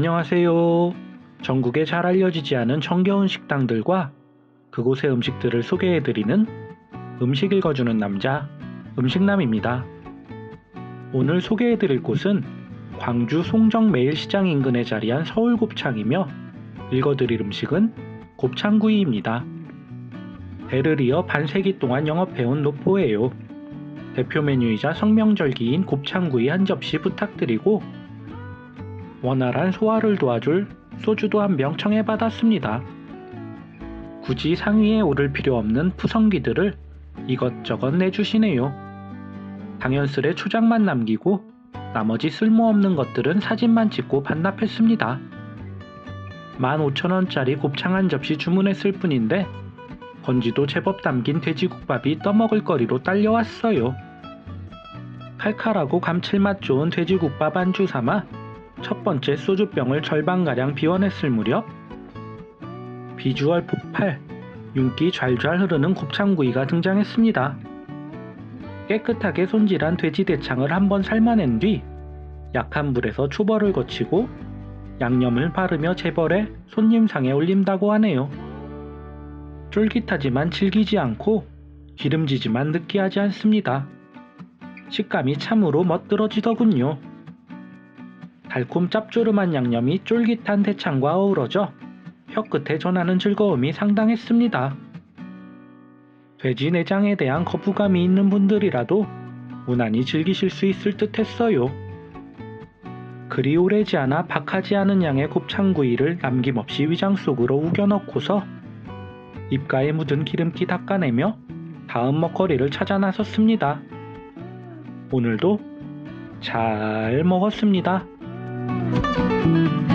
안녕하세요. 전국에 잘 알려지지 않은 정겨운 식당들과 그곳의 음식들을 소개해드리는 음식 읽어주는 남자, 음식남입니다. 오늘 소개해드릴 곳은 광주 송정 매일시장 인근에 자리한 서울 곱창이며 읽어드릴 음식은 곱창구이입니다. 배를 이어 반세기 동안 영업해온 노포예요. 대표 메뉴이자 성명절기인 곱창구이 한 접시 부탁드리고 원활한 소화를 도와줄 소주도 한 병 청해받았습니다. 굳이 상위에 오를 필요 없는 푸성기들을 이것저것 내주시네요. 당연스레 초장만 남기고 나머지 쓸모없는 것들은 사진만 찍고 반납했습니다. 15,000원짜리 곱창 한 접시 주문했을 뿐인데 건지도 제법 담긴 돼지국밥이 떠먹을 거리로 딸려왔어요. 칼칼하고 감칠맛 좋은 돼지국밥 안주 삼아 첫 번째 소주병을 절반가량 비워냈을 무렵 비주얼 폭발, 윤기 좌잘 흐르는 곱창구이가 등장했습니다. 깨끗하게 손질한 돼지 대창을 한번 삶아낸 뒤 약한 불에서 초벌을 거치고 양념을 바르며 재벌에 손님상에 올린다고 하네요. 쫄깃하지만 질기지 않고 기름지지만 느끼하지 않습니다. 식감이 참으로 멋들어지더군요. 달콤 짭조름한 양념이 쫄깃한 대창과 어우러져 혀 끝에 전하는 즐거움이 상당했습니다. 돼지 내장에 대한 거부감이 있는 분들이라도 무난히 즐기실 수 있을 듯 했어요. 그리 오래지 않아 박하지 않은 양의 곱창구이를 남김없이 위장 속으로 우겨 넣고서 입가에 묻은 기름기 닦아내며 다음 먹거리를 찾아 나섰습니다. 오늘도 잘 먹었습니다. Thank you.